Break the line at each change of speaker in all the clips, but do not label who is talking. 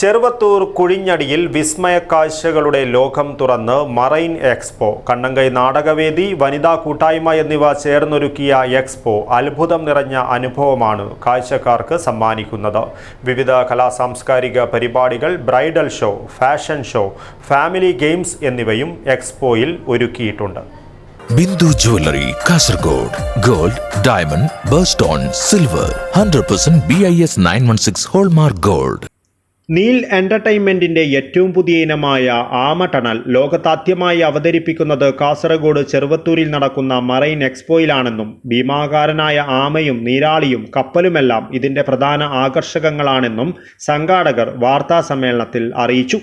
ചെറുവത്തൂർ കുഴിഞ്ഞടിയിൽ വിസ്മയ കാഴ്ചകളുടെ ലോകം തുറന്ന് marine expo Kannankai നാടകവേദി വനിതാ കൂട്ടായ്മ എന്നിവ ചേർന്നൊരുക്കിയ എക്സ്പോ അത്ഭുതം നിറഞ്ഞ അനുഭവമാണ് കാഴ്ചക്കാർക്ക് സമ്മാനിക്കുന്നത്. വിവിധ കലാസാംസ്കാരിക പരിപാടികൾ bridal show fashion show family games എന്നിവയും എക്സ്പോയിൽ ഒരുക്കിയിട്ടുണ്ട്.
Bindu jewellery Kasaragod gold diamond birthstone silver hundred percent B I S nine one six hallmark gold.
Neel എന്റർടൈൻമെന്റിന്റെ ഏറ്റവും പുതിയ ഇനമായ ആമ ടണൽ ലോകത്താദ്യമായി അവതരിപ്പിക്കുന്നത് കാസർഗോഡ് ചെറുവത്തൂരിൽ നടക്കുന്ന മറൈൻ എക്സ്പോയിലാണെന്നും ഭീമാകാരനായ ആമയും നീരാളിയും കപ്പലുമെല്ലാം ഇതിന്റെ പ്രധാന ആകർഷകങ്ങളാണെന്നും സംഘാടകർ വാർത്താ സമ്മേളനത്തിൽ അറിയിച്ചു.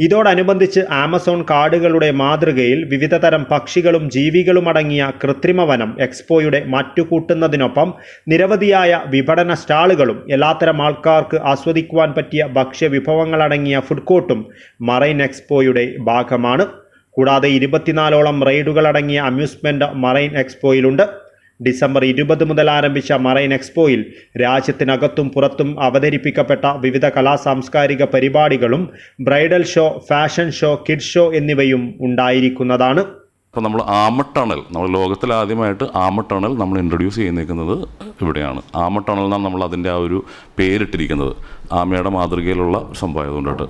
ഇതോടനുബന്ധിച്ച് ആമസോൺ കാടുകളുടെ മാതൃകയിൽ വിവിധതരം പക്ഷികളും ജീവികളും അടങ്ങിയ കൃത്രിമ വനം എക്സ്പോയുടെ മാറ്റുകൂട്ടുന്നതിനൊപ്പം നിരവധിയായ വിപണന സ്റ്റാളുകളും എല്ലാത്തരം ആൾക്കാർക്ക് ആസ്വദിക്കുവാൻ പറ്റിയ ഭക്ഷ്യവിഭവങ്ങളടങ്ങിയ ഫുഡ് കോർട്ടും മറൈൻ എക്സ്പോയുടെ ഭാഗമാണ്. കൂടാതെ ഇരുപത്തിനാലോളം റൈഡുകളടങ്ങിയ അമ്യൂസ്മെന്റ് മറൈൻ എക്സ്പോയിലുണ്ട്. ഡിസംബർ ഇരുപത് മുതൽ ആരംഭിച്ച മറൈൻ എക്സ്പോയിൽ രാജ്യത്തിനകത്തും പുറത്തും അവതരിപ്പിക്കപ്പെട്ട വിവിധ കലാ സാംസ്കാരിക പരിപാടികളും bridal show fashion show kid show എന്നിവയും ഉണ്ടായിരിക്കുന്നതാണ്.
അപ്പോൾ നമ്മൾ ആമട്ടണൽ നമ്മൾ ലോകത്തിൽ ആദ്യമായിട്ട് ആമട്ടണൽ നമ്മൾ ഇൻട്രൊഡ്യൂസ് ചെയ്യുന്നേക്കുന്നത് ഇവിടെയാണ്. ആമട്ടണൽ എന്നാണ് നമ്മൾ അതിന്റെ ആ ഒരു പേരിട്ടിരിക്കുന്നത്. ആമയുടെ മാതൃകയിലുള്ള സംഭവമായതുകൊണ്ടിട്ട്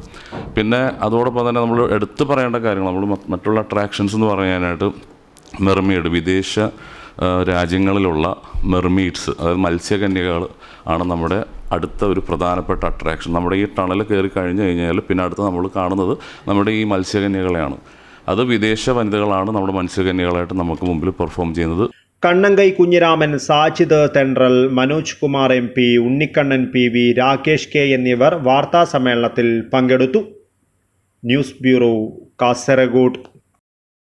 പിന്നെ അതോടൊപ്പം തന്നെ നമ്മൾ എടുത്തു പറയേണ്ട കാര്യങ്ങൾ നമ്മൾ മറ്റുള്ള അട്രാക്ഷൻസ് എന്ന് പറയാനായിട്ട് മെർമെയ്ഡ് വിദേശ രാജ്യങ്ങളിലുള്ള മെർമീഡ്സ് അതായത് മത്സ്യകന്യകൾ ആണ് നമ്മുടെ അടുത്ത ഒരു പ്രധാനപ്പെട്ട അട്രാക്ഷൻ നമ്മുടെ ഈ ടണൽ കയറി കഴിഞ്ഞു കഴിഞ്ഞാൽ പിന്നെ അടുത്ത് നമ്മൾ കാണുന്നത് നമ്മുടെ ഈ മത്സ്യകന്യകളെയാണ്. അത് വിദേശ വനിതകളാണ് നമ്മുടെ മത്സ്യകന്യകളായിട്ട് നമുക്ക് മുമ്പിൽ പെർഫോം ചെയ്യുന്നത്.
Kannankai Kunhiraman Sajid Thenral Manoj Kumar M P Unnikannan P V Rakesh K എന്നിവർ വാർത്താ സമ്മേളനത്തിൽ പങ്കെടുത്തു. News bureau Kasaragod.